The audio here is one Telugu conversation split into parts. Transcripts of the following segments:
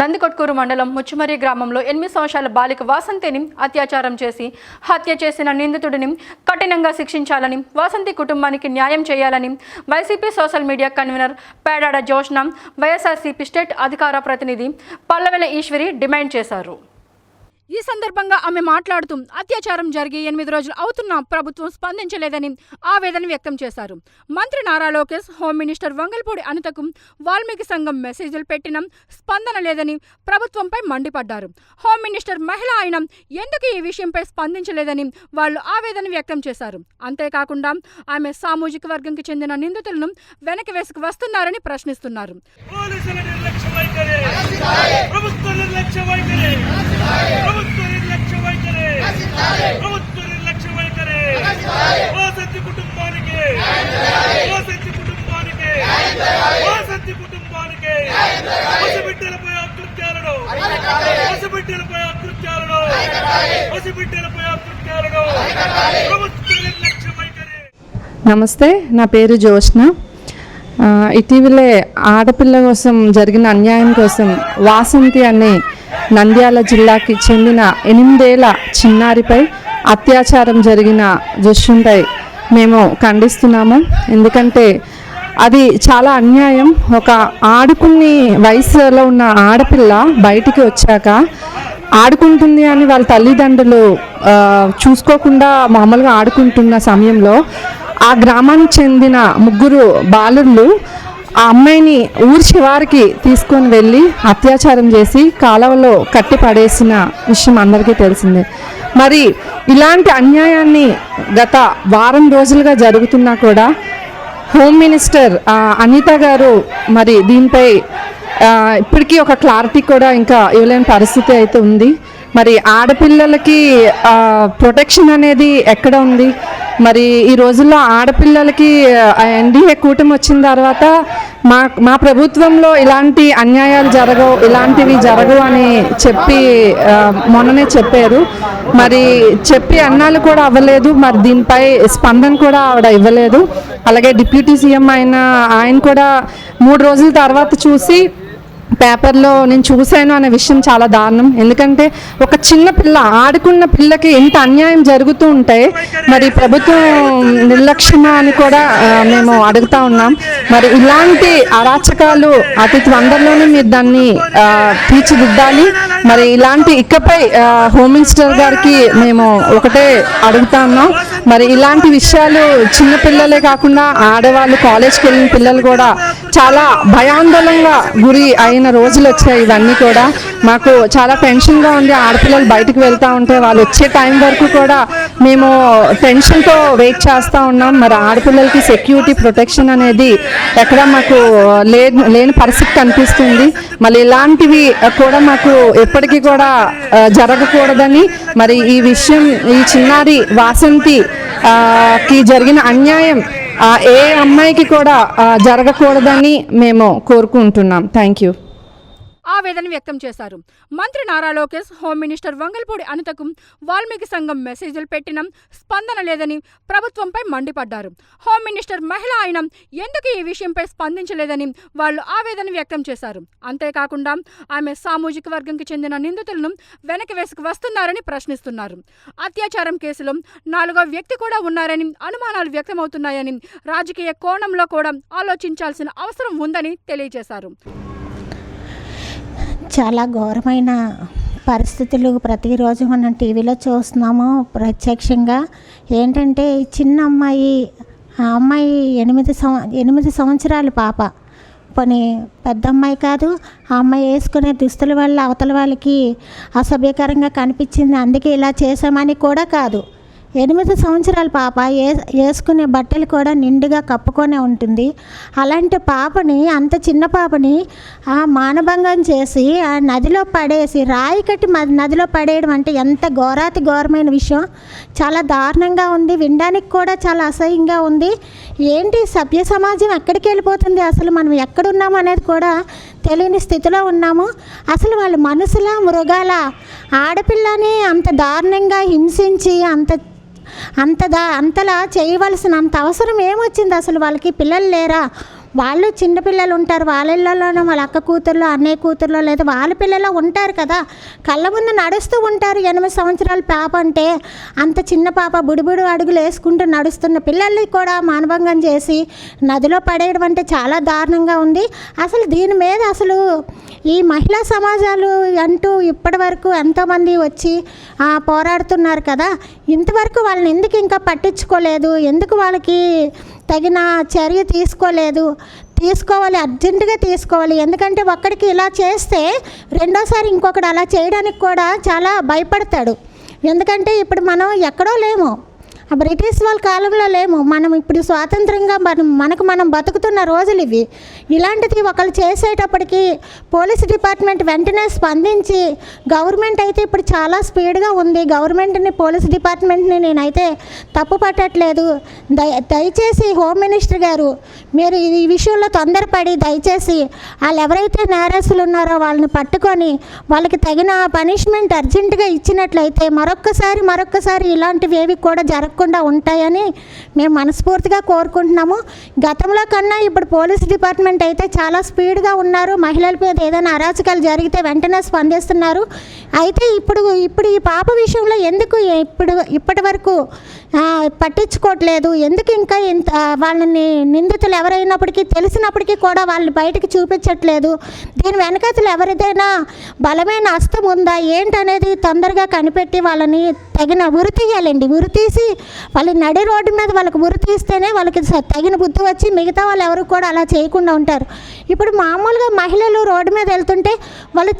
నందికొట్కూరు మండలం ముచ్చుమరి గ్రామంలో ఎనిమిది సంవత్సరాల బాలిక వాసంతిని అత్యాచారం చేసి హత్య చేసిన నిందితుడిని కఠినంగా శిక్షించాలని వాసంతి కుటుంబానికి న్యాయం చేయాలని YCP social media convener Pedada Joshna YSRCP state అధికార ప్రతినిధి పల్లవెల ఈశ్వరి డిమాండ్ చేశారు. ఈ సందర్భంగా ఆమె మాట్లాడుతూ అత్యాచారం జరిగి ఎనిమిది రోజులు అవుతున్నా ప్రభుత్వం స్పందించలేదని ఆవేదన వ్యక్తం చేశారు. మంత్రి నారా లోకేష్ హోమ్ మినిస్టర్ వంగల్పూడి అనితకు వాల్మీకి సంఘం మెసేజ్లు పెట్టినా స్పందన లేదని ప్రభుత్వంపై మండిపడ్డారు. హోమ్ మినిస్టర్ మహిళ ఆయన ఎందుకు ఈ విషయంపై స్పందించలేదని వాళ్ళు ఆవేదన వ్యక్తం చేశారు. అంతేకాకుండా ఆమె సామాజిక వర్గంకి చెందిన నిందితులను వెనక వేసుకు వస్తున్నారని ప్రశ్నిస్తున్నారు. ప్రభుత్వ నిర్లక్ష్య వైఖరి ప్రభుత్వ నిర్లక్ష్య వైఖరి ప్రభుత్వ నిర్లక్ష్య వైఖరి కుటుంబానికి కుటుంబానికి కుటుంబానికి పసిబిడ్డలపై అకృత్యాలను పసిబిడ్డలపై అకృత్యాలను పసిబిడ్డలపై అకృత్యాలను ప్రభుత్వ నిర్లక్ష్య వైఖరి నమస్తే నా పేరు జోష్న ఇటీవలే ఆడపిల్ల కోసం జరిగిన అన్యాయం కోసం వాసంతి అనే నంద్యాల జిల్లాకి చెందిన ఎనిమిదేళ్ళ చిన్నారిపై అత్యాచారం జరిగిన దృశ్యంపై మేము ఖండిస్తున్నాము. ఎందుకంటే అది చాలా అన్యాయం. ఒక ఆడుకుని వయసులో ఉన్న ఆడపిల్ల బయటికి వచ్చాక ఆడుకుంటుంది అని వాళ్ళ తల్లిదండ్రులు చూసుకోకుండా మామూలుగా ఆడుకుంటున్న సమయంలో ఆ గ్రామానికి చెందిన ముగ్గురు బాలుళ్ళు ఆ అమ్మాయిని ఊరి చివారికి తీసుకొని వెళ్ళి అత్యాచారం చేసి కాలవలో కట్టి పడేసిన విషయం అందరికీ తెలిసిందే. మరి ఇలాంటి అన్యాయాన్ని గత వారం రోజులుగా జరుగుతున్నా కూడా హోమ్ మినిస్టర్ అనిత గారు మరి దీనిపై ఇప్పటికీ ఒక క్లారిటీ కూడా ఇంకా ఇవ్వలేని పరిస్థితి అయితే ఉంది. మరి ఆడపిల్లలకి ప్రొటెక్షన్ అనేది ఎక్కడ ఉంది? మరి ఈ రోజుల్లో ఆడపిల్లలకి ఎన్డీఏ కూటమి వచ్చిన తర్వాత మా మా ప్రభుత్వంలో ఇలాంటి అన్యాయాలు జరగవు ఇలాంటివి జరగవు అని చెప్పి మొన్ననే చెప్పారు. మరి చెప్పి అన్నాలు కూడా అవ్వలేదు మరి దీనిపై స్పందన కూడా ఆవిడ ఇవ్వలేదు. అలాగే డిప్యూటీ సీఎం అయిన ఆయన కూడా మూడు రోజుల తర్వాత చూసి పేపర్లో నేను చూశాను అనే విషయం చాలా దారుణం. ఎందుకంటే ఒక చిన్న పిల్ల ఆడుకున్న పిల్లకి ఎంత అన్యాయం జరుగుతూ ఉంటే మరి ప్రభుత్వం నిర్లక్ష్యమా అని కూడా మేము అడుగుతా ఉన్నాం. మరి ఇలాంటి అరాచకాలు అతి త్వరలోనే మీరు దాన్ని తీర్చిదిద్దాలి. మరి ఇలాంటి ఇకపై హోమ్ మినిస్టర్ గారికి మేము ఒకటే అడుగుతా ఉన్నాం. మరి ఇలాంటి విషయాలు చిన్న పిల్లలే కాకుండా ఆడవాళ్ళు కాలేజ్కి వెళ్ళిన పిల్లలు కూడా చాలా భయాందోళనగా గురి అయిన రోజులు వచ్చాయి ఇవన్నీ కూడా. మాకు చాలా టెన్షన్గా ఉంది. ఆడపిల్లలు బయటకు వెళ్తూ ఉంటే వాళ్ళు వచ్చే టైం వరకు కూడా మేము టెన్షన్తో వెయిట్ చేస్తూ ఉన్నాం. మరి ఆడపిల్లలకి సెక్యూరిటీ ప్రొటెక్షన్ అనేది ఎక్కడ మాకు లేని పరిస్థితి కనిపిస్తుంది. మళ్ళీ ఇలాంటివి కూడా మాకు ఎప్పటికీ కూడా జరగకూడదని. మరి ఈ విషయం ఈ చిన్నారి వాసంతి కి జరిగిన అన్యాయం ఏ అమ్మాయికి కూడా జరగకూడదని మేము కోరుకుంటున్నాం. థ్యాంక్ యూ ఆవేదన వ్యక్తం చేశారు. మంత్రి నారా లోకేష్ హోమ్ మినిస్టర్ వంగల్పూడి అనితకు వాల్మీకి సంఘం మెసేజ్లు పెట్టినా స్పందన లేదని ప్రభుత్వంపై మండిపడ్డారు. హోమ్ మినిస్టర్ మహిళ ఆయన ఎందుకు ఈ విషయంపై స్పందించలేదని వాళ్ళు ఆవేదన వ్యక్తం చేశారు. అంతేకాకుండా ఆమె సామాజిక వర్గంకి చెందిన నిందితులను వెనక్కి వేసుకు వస్తున్నారని ప్రశ్నిస్తున్నారు. అత్యాచారం కేసులో నాలుగో వ్యక్తి కూడా ఉన్నారని అనుమానాలు వ్యక్తమవుతున్నాయని రాజకీయ కోణంలో కూడా ఆలోచించాల్సిన అవసరం ఉందని తెలియజేశారు. చాలా ఘోరమైన పరిస్థితులు ప్రతిరోజు మనం టీవీలో చూస్తున్నాము ప్రత్యక్షంగా. ఏంటంటే చిన్న అమ్మాయి ఆ అమ్మాయి ఎనిమిది సంవ ఎనిమిది సంవత్సరాలు పాప. పోనీ పెద్ద అమ్మాయి కాదు ఆ అమ్మాయి వేసుకునే దుస్తుల వల్ల అవతల వాళ్ళకి అసభ్యకరంగా కనిపించింది. అందుకే ఇలా చేసామని కూడా కాదు. ఎనిమిది సంవత్సరాల పాప ఏ వేసుకునే బట్టలు కూడా నిండుగా కప్పుకొనే ఉంటుంది. అలాంటి పాపని అంత చిన్న పాపని ఆ మానభంగం చేసి ఆ నదిలో పడేసి రాయి కట్టి మ- నదిలో పడేయడం అంటే ఎంత ఘోరాతి ఘోరమైన విషయం. చాలా దారుణంగా ఉంది. వినడానికి కూడా చాలా అసహ్యంగా ఉంది. ఏంటి సభ్య సమాజం ఎక్కడికి వెళ్ళిపోతుంది? అసలు మనం ఎక్కడున్నాము అనేది కూడా తెలియని స్థితిలో ఉన్నాము. అసలు వాళ్ళ మనసులా మృగాల? ఆడపిల్లని అంత దారుణంగా హింసించి అంత అంతదా అంతలా చేయవలసిన అంత అవసరం ఏమొచ్చింది? అసలు వాళ్ళకి పిల్లలు లేరా? వాళ్ళు చిన్నపిల్లలు ఉంటారు. వాళ్ళ వాళ్ళ అక్క కూతుర్లో అన్నయ్య కూతుర్లో లేదా వాళ్ళ పిల్లలు ఉంటారు కదా. కళ్ళ ముందు నడుస్తూ ఉంటారు. ఎనిమిది సంవత్సరాల పాప అంటే అంత చిన్న పాప బుడిబుడి అడుగులు వేసుకుంటూ నడుస్తున్న పిల్లల్ని కూడా మానభంగం చేసి నదిలో పడేయడం అంటే చాలా దారుణంగా ఉంది. అసలు దీని మీద అసలు ఈ మహిళా సమాజాలు అంటూ ఇప్పటి వరకు ఎంతోమంది వచ్చి పోరాడుతున్నారు కదా. ఇంతవరకు వాళ్ళని ఎందుకు ఇంకా పట్టించుకోలేదు? ఎందుకు వాళ్ళకి తగిన చర్య తీసుకోలేదు. తీసుకోవాలి అర్జెంటుగా తీసుకోవాలి. ఎందుకంటే ఒక్కడికి ఇలా చేస్తే రెండోసారి ఇంకొకడు అలా చేయడానికి కూడా చాలా భయపడతాడు. ఎందుకంటే ఇప్పుడు మనం ఎక్కడో లేము. బ్రిటిష్ వాళ్ళ కాలంలో లేము మనం ఇప్పుడు స్వాతంత్రంగా మనం మనకు మనం బతుకుతున్న రోజులు ఇవి. ఇలాంటిది ఒకళ్ళు చేసేటప్పటికి పోలీస్ డిపార్ట్మెంట్ వెంటనే స్పందించి గవర్నమెంట్ అయితే ఇప్పుడు చాలా స్పీడ్గా ఉంది. గవర్నమెంట్ని పోలీస్ డిపార్ట్మెంట్ని నేనైతే తప్పు పట్టట్లేదు. దయ దయచేసి హోమ్ మినిస్టర్ గారు మీరు ఈ విషయంలో తొందరపడి దయచేసి వాళ్ళు ఎవరైతే నేరస్తులు ఉన్నారో వాళ్ళని పట్టుకొని వాళ్ళకి తగిన పనిష్మెంట్ అర్జెంటుగా ఇచ్చినట్లయితే మరొక్కసారి మరొక్కసారి ఇలాంటివి ఏవి కూడా జరగకుండా ఉంటాయని మేము మనస్ఫూర్తిగా కోరుకుంటున్నాము. గతంలో కన్నా ఇప్పుడు పోలీస్ డిపార్ట్మెంట్ అయితే చాలా స్పీడ్గా ఉన్నారు. మహిళల మీద ఏదైనా అరాచకాలు జరిగితే వెంటనే స్పందిస్తున్నారు. అయితే ఇప్పుడు ఇప్పుడు ఈ పాప విషయంలో ఎందుకు ఇప్పుడు ఇప్పటి వరకు పట్టించుకోవట్లేదు? ఎందుకు ఇంకా ఇంత వాళ్ళని నిందితులు ఎవరైనప్పటికీ తెలిసినప్పటికీ కూడా వాళ్ళని బయటకు చూపించట్లేదు? దీని వెనకతలు ఎవరిదైనా బలమైన హస్తం ఉందా? ఏంటనేది తొందరగా కనిపెట్టి వాళ్ళని తగిన ఉరి తీయాలండి. ఉరి తీసి వాళ్ళ నడి రోడ్డు మీద వాళ్ళకి ఉరి తీస్తేనే వాళ్ళకి తగిన బుద్ధి వచ్చి మిగతా వాళ్ళు ఎవరు కూడా అలా చేయకుండా ఉంటారు. ఇప్పుడు మామూలుగా మహిళలు రోడ్డు మీద వెళ్తుంటే వాళ్ళు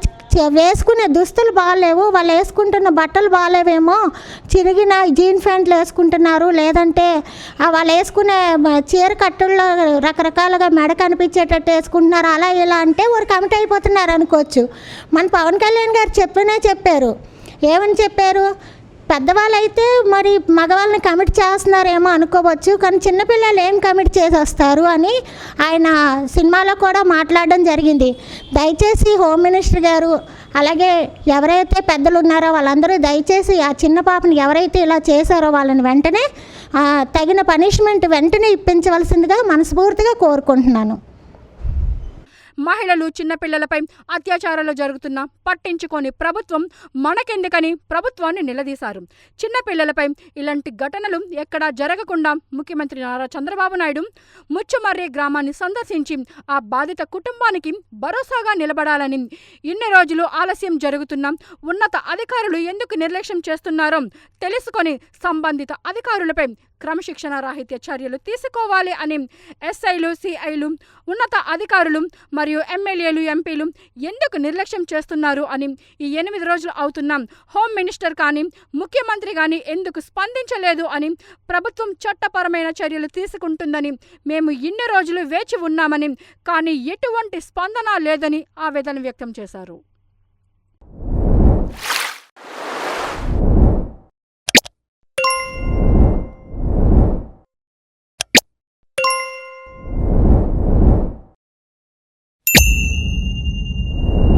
వేసుకునే దుస్తులు బాగాలేవు వాళ్ళు వేసుకుంటున్న బట్టలు బాగాలేవేమో చిరిగిన జీన్ ప్యాంట్లు వేసుకుంటున్నారు లేదంటే వాళ్ళు వేసుకునే చీర కట్టుల్లో రకరకాలుగా మెడ కనిపించేటట్టు వేసుకుంటున్నారు అలా ఇలా అంటే వారు కమిట్ అయిపోతున్నారు అనుకోవచ్చు. మన పవన్ కళ్యాణ్ గారు చెప్పనే చెప్పారు. ఏమని చెప్పారు? పెద్దవాళ్ళైతే మరి మగవాళ్ళని కమిట్ చేస్తున్నారేమో అనుకోవచ్చు కానీ చిన్నపిల్లలు ఏం కమిట్ చేసేస్తారు అని ఆయన సినిమాలో కూడా మాట్లాడడం జరిగింది. దయచేసి హోమ్ మినిస్టర్ గారు అలాగే ఎవరైతే పెద్దలు ఉన్నారో వాళ్ళందరూ దయచేసి ఆ చిన్న పాపని ఎవరైతే ఇలా చేశారో వాళ్ళని వెంటనే తగిన పనిష్మెంట్ వెంటనే ఇప్పించవలసిందిగా మనస్ఫూర్తిగా కోరుకుంటున్నాను. మహిళలు చిన్నపిల్లలపై అత్యాచారాలు జరుగుతున్నా పట్టించుకొని ప్రభుత్వం మనకెందుకని ప్రభుత్వాన్ని నిలదీశారు. చిన్నపిల్లలపై ఇలాంటి ఘటనలు ఎక్కడా జరగకుండా ముఖ్యమంత్రి నారా చంద్రబాబు నాయుడు ముచ్చుమర్రి గ్రామాన్ని సందర్శించి ఆ బాధిత కుటుంబానికి భరోసాగా నిలబడాలని ఇన్ని రోజులు ఆలస్యం జరుగుతున్నా ఉన్నత అధికారులు ఎందుకు నిర్లక్ష్యం చేస్తున్నారో తెలుసుకొని సంబంధిత అధికారులపై క్రమశిక్షణ రాహిత్య చర్యలు తీసుకోవాలి అని ఎస్ఐలు సిఐలు ఉన్నత అధికారులు మరియు ఎమ్మెల్యేలు ఎంపీలు ఎందుకు నిర్లక్ష్యం చేస్తున్నారు అని ఈ ఎనిమిది రోజులు అవుతున్నాం హోమ్ మినిస్టర్ కానీ ముఖ్యమంత్రి కానీ ఎందుకు స్పందించలేదు అని ప్రభుత్వం చట్టపరమైన చర్యలు తీసుకుంటుందని మేము ఇన్ని రోజులు వేచి ఉన్నామని కానీ ఎటువంటి స్పందన లేదని ఆవేదన వ్యక్తం చేశారు.